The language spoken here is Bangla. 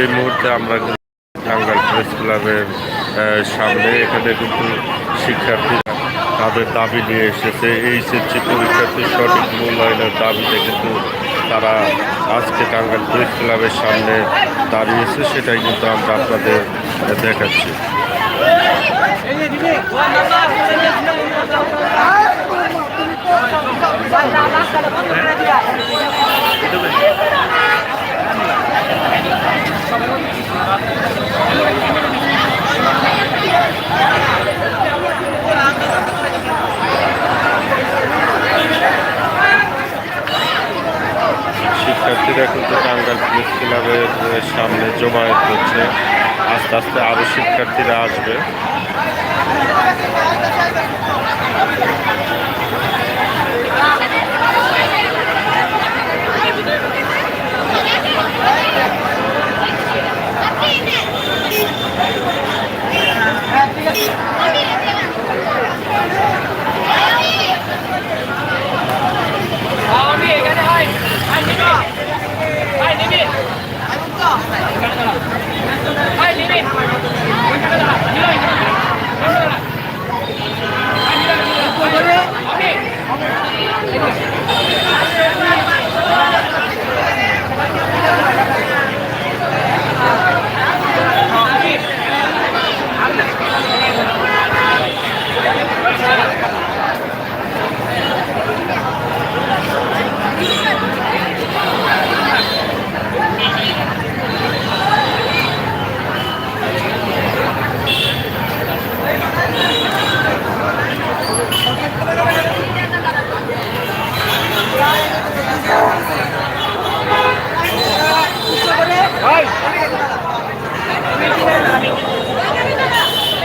এই মুহূর্তে আমরা কিন্তু টাঙ্গাইল প্রেস ক্লাবের সামনে এখানে কিন্তু শিক্ষার্থীরা তাদের দাবি নিয়ে এসেছে। এই এইচএসসি পরীক্ষার্থী সঠিক মূল্যায়নের দাবিতে কিন্তু তারা আজকে টাঙ্গাল প্রেস ক্লাবের সামনে দাঁড়িয়েছে, সেটাই কিন্তু আমরা আপনাদের দেখাচ্ছি। শিক্ষার্থীরা কিন্তু টাঙ্গাইল প্রেস ক্লাবের সামনে জমায়েত হচ্ছে। আস্তে আস্তে আরও শিক্ষার্থীরা আসবে। ¡Vamos!